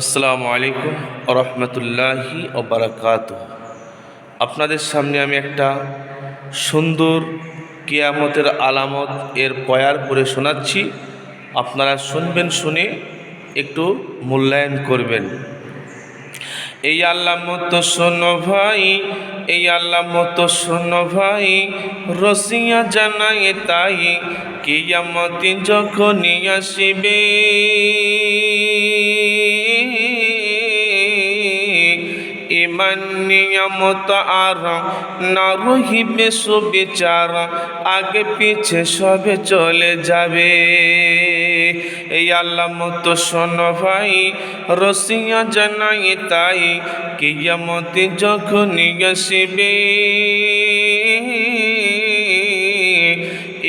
আসসালামু আলাইকুম রহমতুল্লাহি ওবরাকাত আপনাদের সামনে আমি একটা সুন্দর কেয়ামতের আলামত এর পয়ার পরে শোনাচ্ছি। আপনারা শুনবেন, শুনে একটু মূল্যায়ন করবেন। এই আল্লাহ মতো শোনো ভাই, এই আল্লাহ মতো শোনো ভাই রসিয়া জানাই তাই কিয়ামতি যখনই আসিবে। ইমান নিয়ামত আর না রহিবে সুবিচার। আগে পিছে সবে চলে যাবে। এই আল্লাহ মতো শোনো ভাই, রসিয়া জানাই তাই কিয়ামতি যখন আসিবে।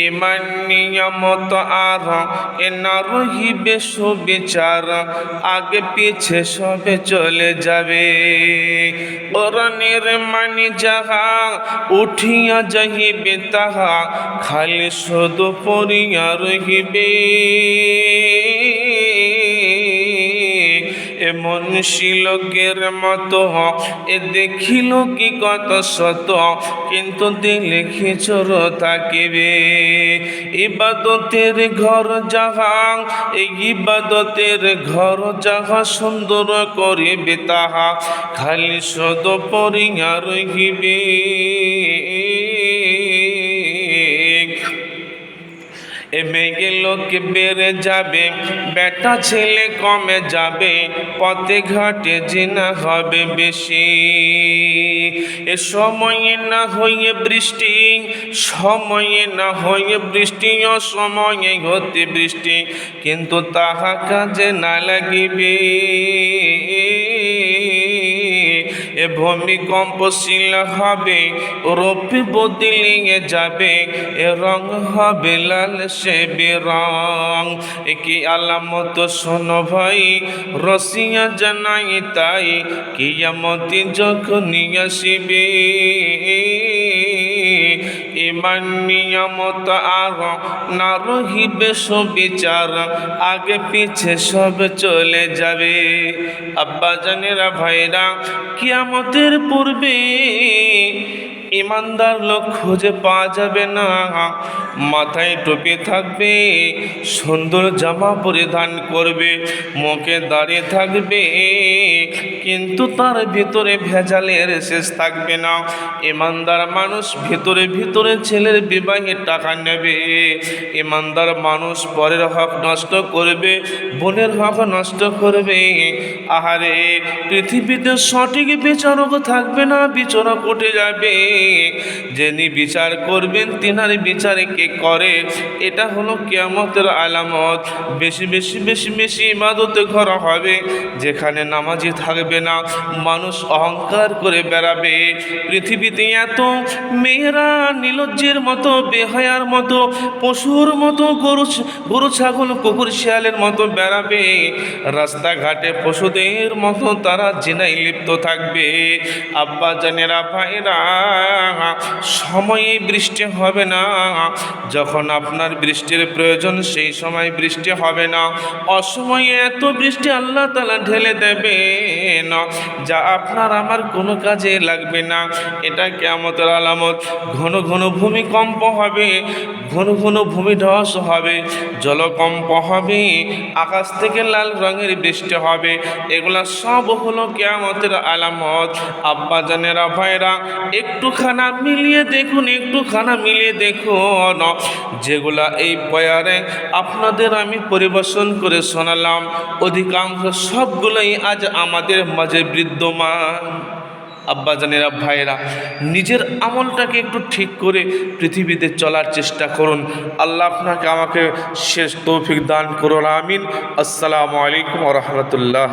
ইমান নিয়মত আর এনা রহিবে সুবিচার। আগে পিছে সবে চলে যাবে। করণের মানি যাহা উঠিয়া যাহিবে, তাহা খালি শুধু পড়িয়া রহিবে। এমন শিলকের মতো এ দেখিল কি কত শত কিন্তু দিলে খিচর থাকিবে। ইবাদতের ঘর যাহা, এই ইবাদতের ঘর যাহা সুন্দর করিবে তাহা খালি সদ পরিয়া রহিবে। মেঘে লোক বেড়ে যাবে, বেটা ছেলে কমে যাবে, পথে ঘাটে জিনা হবে বেশি। এ সময়ে না হয়ে বৃষ্টি, সময়ে না হয়ে বৃষ্টি, অসময়ে হতে বৃষ্টি, কিন্তু তাহা কাজে না লাগিবে। এ ভূমিকম্পশীল হবে, রূপ বদলিয়ে যাবে, এ রং হবে লাল সে বেরং। কি আলামত শোনো ভাই রসিয়া জানাই তাই, কিয়ামতি যখনই আসিবে। ইমান নিয়মত আহ, না রহিবে সুবিচার। আগে পিছে সব চলে যাবে। আব্বা জানেরা ভাইরা, কিয়ামতের পূর্বে ইমানদার লোক খুঁজে পাওয়া যাবে না। মাথায় টুপি থাকবে, সুন্দর জামা পরিধান করবে, মুখে দাঁড়িয়ে থাকবে, কিন্তু তার ভিতরে ভেজালের শেষ থাকবে না। ইমানদার মানুষ ভিতরে ভিতরে ছেলের বিবাহে টাকা নেবে। ইমানদার মানুষ পরের হক নষ্ট করবে, বোনের হক নষ্ট করবে। আহারে, পৃথিবীতে সঠিক বিচারক থাকবে না, বিচারক উঠে যাবে। যিনি বিচার করবেন, তিনার বিচারে কে করে? এটা হলো কেয়ামতের আলামত। বেশি বেশি বেশি বেশি ইবাদতে ঘর হবে, যেখানে নামাজি থাকবে না, মানুষ অহংকার করে বেড়াবে। পৃথিবীতে এত মেয়েরা নীলজ্জের মতো, বেহায়ার মতো, পশুর মতো, গরু গরু, ছাগল, কুকুর, শিয়ালের মতো বেড়াবে। রাস্তাঘাটে পশুদের মতো তারা জিনাই লিপ্ত থাকবে। আব্বা জানেরা ভাইরা সময়ে বৃষ্টি হবে না। যখন আপনার বৃষ্টির প্রয়োজন, সেই সময় বৃষ্টি হবে না। অসময়ে এত বৃষ্টি আল্লাহ তালা ঢেলে দেবে না যা আপনার আমার কোনো কাজে লাগবে না। এটা কেমতের আলামত। ঘন ঘন ভূমিকম্প হবে, ঘন ঘন ভূমিধস হবে, জলকম্প হবে, আকাশ থেকে লাল রঙের বৃষ্টি হবে। এগুলা সব হলো কেয়ামতের আলামত। আব্বা জানেরা ভাইরা একটুখানা মিলিয়ে দেখুন, একটুখানা মিলিয়ে দেখুন। যেগুলা এই পয়ারে আপনাদের আমি পরিবেশন করে শোনালাম, অধিকাংশ সবগুলোই আজ আমাদের মাঝে বিদ্যমান। আব্বাজানেরা, ভাইয়েরা, নিজের আমলটাকে একটু ঠিক করে পৃথিবীতে চলার চেষ্টা করুন। আল্লাহ আপনাকে আমাকে শেষ তৌফিক দান করুন, আমিন। আসসালামু আলাইকুম রহমতুল্লাহ।